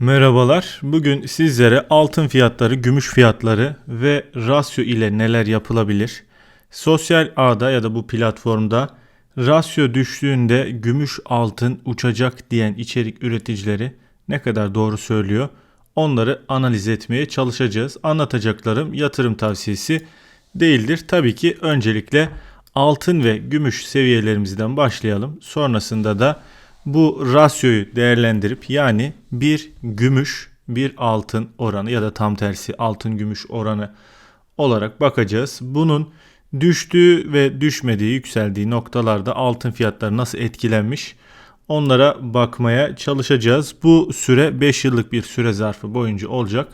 Merhabalar. Bugün sizlere altın fiyatları, gümüş fiyatları ve rasyo ile neler yapılabilir? Sosyal ağda ya da bu platformda rasyo düştüğünde gümüş altın uçacak diyen içerik üreticileri ne kadar doğru söylüyor? Onları analiz etmeye çalışacağız. Anlatacaklarım yatırım tavsiyesi değildir. Tabii ki öncelikle altın ve gümüş seviyelerimizden başlayalım. Sonrasında da bu rasyoyu değerlendirip yani bir gümüş bir altın oranı ya da tam tersi altın gümüş oranı olarak bakacağız. Bunun düştüğü ve düşmediği yükseldiği noktalarda altın fiyatları nasıl etkilenmiş onlara bakmaya çalışacağız. Bu süre 5 yıllık bir süre zarfı boyunca olacak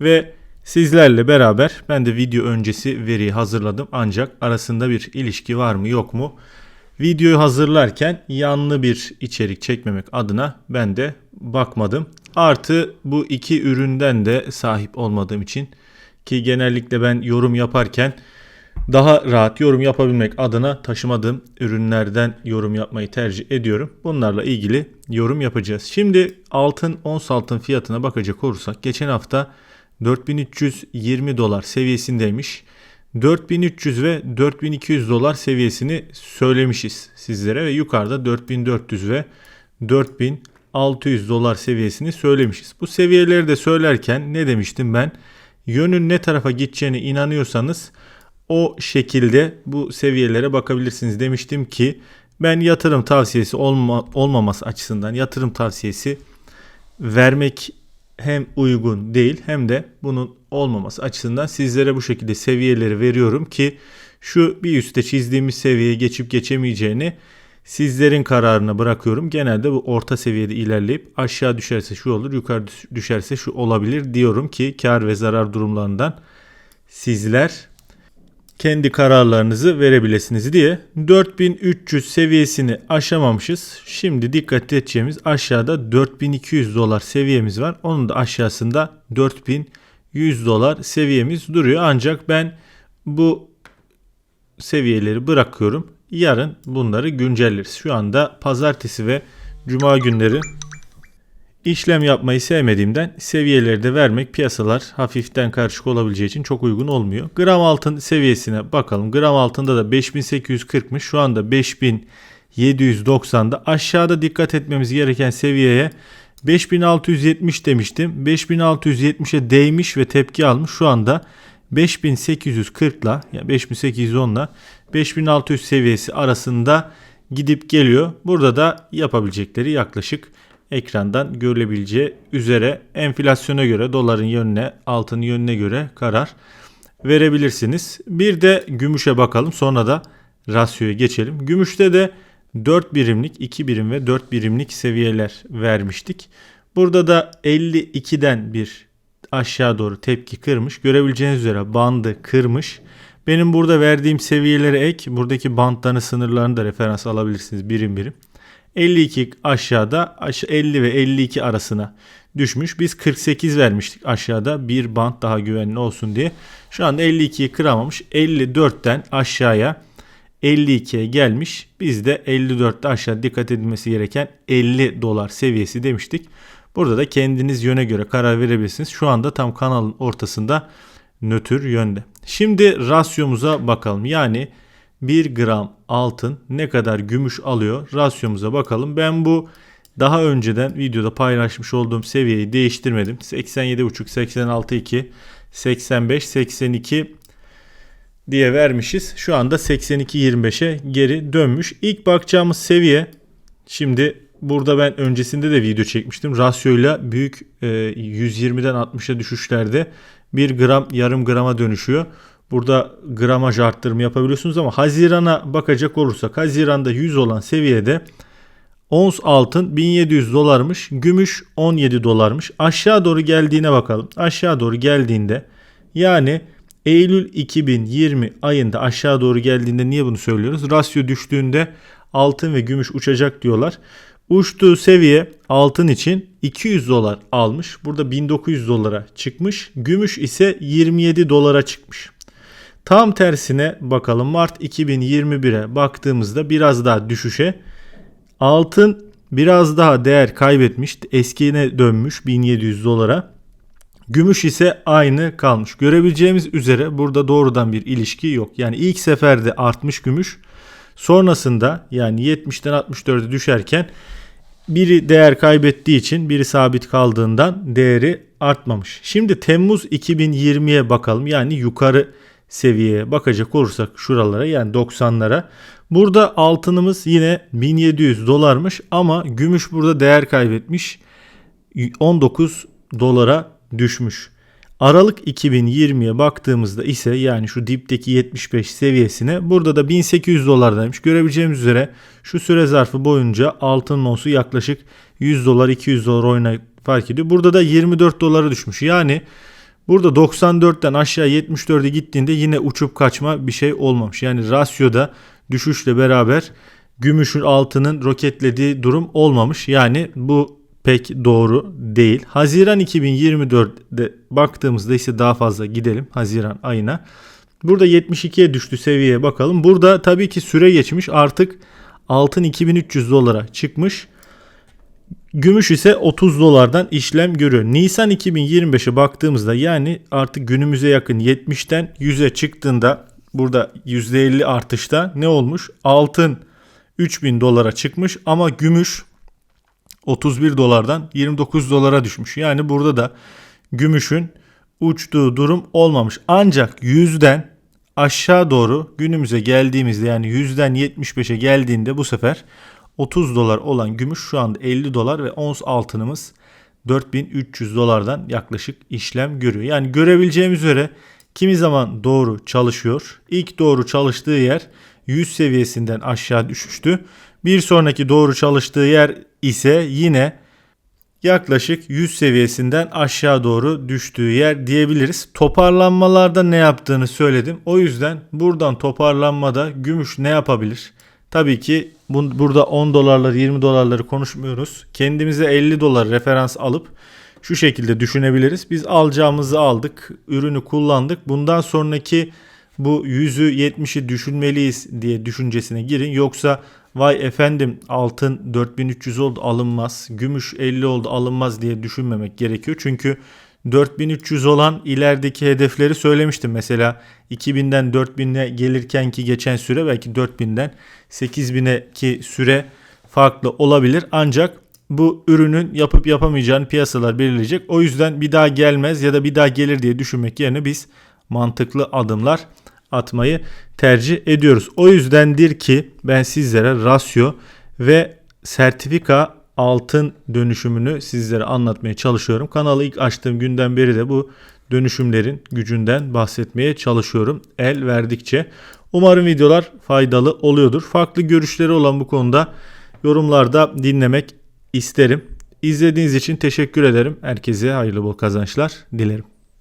ve sizlerle beraber ben de video öncesi veriyi hazırladım ancak arasında bir ilişki var mı yok mu Videoyu hazırlarken yanlı bir içerik çekmemek adına ben de bakmadım. Artı bu iki üründen de sahip olmadığım için ki genellikle ben yorum yaparken daha rahat yorum yapabilmek adına taşımadığım ürünlerden yorum yapmayı tercih ediyorum. Bunlarla ilgili yorum yapacağız. Şimdi altın ons altın fiyatına bakacak olursak geçen hafta 4320 dolar seviyesindeymiş. 4300 ve 4200 dolar seviyesini söylemişiz sizlere ve yukarıda 4400 ve 4600 dolar seviyesini söylemişiz. Bu seviyeleri de söylerken ne demiştim ben? Yönün ne tarafa gideceğine inanıyorsanız o şekilde bu seviyelere bakabilirsiniz demiştim ki ben yatırım tavsiyesi olma, olmaması açısından yatırım tavsiyesi vermek hem uygun değil hem de bunun olmaması açısından sizlere bu şekilde seviyeleri veriyorum ki şu bir üstte çizdiğimiz seviyeye geçip geçemeyeceğini sizlerin kararına bırakıyorum. Genelde bu orta seviyede ilerleyip aşağı düşerse şu olur, yukarı düşerse şu olabilir diyorum ki kar ve zarar durumlarından sizler kendi kararlarınızı verebilirsiniz diye 4300 seviyesini aşamamışız. Şimdi dikkat edeceğimiz aşağıda 4200 dolar seviyemiz var. Onun da aşağısında 4100 dolar seviyemiz duruyor. Ancak ben bu seviyeleri bırakıyorum. Yarın bunları güncelleriz. Şu anda pazartesi ve cuma günleri İşlem yapmayı sevmediğimden seviyeleri de vermek piyasalar hafiften karışık olabileceği için çok uygun olmuyor. Gram altın seviyesine bakalım. Gram altında da 5840'mış. Şu anda 5790'da. Aşağıda dikkat etmemiz gereken seviyeye 5670 demiştim. 5670'e değmiş ve tepki almış. Şu anda 5840 ile yani 5810 ile 5600 seviyesi arasında gidip geliyor. Burada da yapabilecekleri yaklaşık ekrandan görülebileceği üzere enflasyona göre doların yönüne altın yönüne göre karar verebilirsiniz. Bir de gümüşe bakalım sonra da rasyoya geçelim. Gümüşte de 4 birimlik, 2 birim ve 4 birimlik seviyeler vermiştik. Burada da 52'den bir aşağı doğru tepki kırmış. Görebileceğiniz üzere bandı kırmış. Benim burada verdiğim seviyelere ek buradaki bantların sınırlarını da referans alabilirsiniz birim birim. 52 aşağıda 50 ve 52 arasına düşmüş. Biz 48 vermiştik aşağıda bir bant daha güvenli olsun diye. Şu anda 52'yi kıramamış. 54'ten aşağıya 52'ye gelmiş. Biz de 54'te aşağı dikkat edilmesi gereken 50 dolar seviyesi demiştik. Burada da kendiniz yöne göre karar verebilirsiniz. Şu anda tam kanalın ortasında nötr yönde. Şimdi rasyomuza bakalım. Yani 1 gram altın ne kadar gümüş alıyor rasyomuza bakalım. Ben bu daha önceden videoda paylaşmış olduğum seviyeyi değiştirmedim. 87.5, 86.2, 85, 82 diye vermişiz. Şu anda 82.25'e geri dönmüş. İlk bakacağımız seviye şimdi burada ben öncesinde de video çekmiştim. Rasyoyla büyük 120'den 60'a düşüşlerde 1 gram yarım grama dönüşüyor. Burada gramaj arttırımı yapabiliyorsunuz ama Haziran'a bakacak olursak Haziran'da 100 olan seviyede ons altın 1700 dolarmış, gümüş 17 dolarmış. Aşağı doğru geldiğine bakalım. Aşağı doğru geldiğinde yani Eylül 2020 ayında aşağı doğru geldiğinde niye bunu söylüyoruz? Rasyo düştüğünde altın ve gümüş uçacak diyorlar. Uçtuğu seviye altın için 200 dolar almış. Burada 1900 dolara çıkmış. Gümüş ise 27 dolara çıkmış. Tam tersine bakalım Mart 2021'e baktığımızda biraz daha düşüşe altın biraz daha değer kaybetmiş. Eskine dönmüş 1700 dolara. Gümüş ise aynı kalmış. Görebileceğimiz üzere burada doğrudan bir ilişki yok. Yani ilk seferde artmış gümüş. Sonrasında yani 70'ten 64'e düşerken biri değer kaybettiği için biri sabit kaldığından değeri artmamış. Şimdi Temmuz 2020'ye bakalım. Yani yukarı seviyeye bakacak olursak şuralara yani 90'lara. Burada altınımız yine 1700 dolarmış ama gümüş burada değer kaybetmiş. 19 dolara düşmüş. Aralık 2020'ye baktığımızda ise yani şu dipteki 75 seviyesine burada da 1800 dolardaymış. Görebileceğimiz üzere şu süre zarfı boyunca altın onsu yaklaşık 100 dolar 200 dolar oyuna fark ediyor. Burada da 24 dolara düşmüş. Yani burada 94'ten aşağı 74'e gittiğinde yine uçup kaçma bir şey olmamış. Yani rasyoda düşüşle beraber gümüşün altının roketlediği durum olmamış. Yani bu pek doğru değil. Haziran 2024'de baktığımızda ise daha fazla gidelim Haziran ayına. Burada 72'ye düştü seviyeye bakalım. Burada tabii ki süre geçmiş artık altın 2300 dolara çıkmış. Gümüş ise 30 dolardan işlem görüyor. Nisan 2025'e baktığımızda yani artık günümüze yakın 70'ten 100'e çıktığında burada %50 artışta ne olmuş? Altın 3000 dolara çıkmış ama gümüş 31 dolardan 29 dolara düşmüş. Yani burada da gümüşün uçtuğu durum olmamış. Ancak yüzden aşağı doğru günümüze geldiğimizde yani yüzden 75'e geldiğinde bu sefer 30 dolar olan gümüş şu anda 50 dolar ve ons altınımız 4300 dolardan yaklaşık işlem görüyor. Yani görebileceğimiz üzere kimi zaman doğru çalışıyor. İlk doğru çalıştığı yer 100 seviyesinden aşağı düşüştü. Bir sonraki doğru çalıştığı yer ise yine yaklaşık 100 seviyesinden aşağı doğru düştüğü yer diyebiliriz. Toparlanmalarda ne yaptığını söyledim. O yüzden buradan toparlanmada gümüş ne yapabilir? Tabii ki bu, burada 10 dolarları 20 dolarları konuşmuyoruz. Kendimize 50 dolar referans alıp şu şekilde düşünebiliriz. Biz alacağımızı aldık, ürünü kullandık. Bundan sonraki bu 100'ü 70'i düşünmeliyiz diye düşüncesine girin. Yoksa vay efendim altın 4300 oldu alınmaz, gümüş 50 oldu alınmaz diye düşünmemek gerekiyor. Çünkü 4300 olan ilerideki hedefleri söylemiştim. Mesela 2000'den 4000'e gelirken ki geçen süre belki 4000'den 8000'e ki süre farklı olabilir. Ancak bu ürünün yapıp yapamayacağını piyasalar belirleyecek. O yüzden bir daha gelmez ya da bir daha gelir diye düşünmek yerine biz mantıklı adımlar atmayı tercih ediyoruz. O yüzdendir ki ben sizlere rasyo ve sertifika altın dönüşümünü sizlere anlatmaya çalışıyorum. Kanalı ilk açtığım günden beri de bu dönüşümlerin gücünden bahsetmeye çalışıyorum el verdikçe. Umarım videolar faydalı oluyordur. Farklı görüşleri olan bu konuda yorumlarda dinlemek isterim. İzlediğiniz için teşekkür ederim. Herkese hayırlı bol kazançlar dilerim.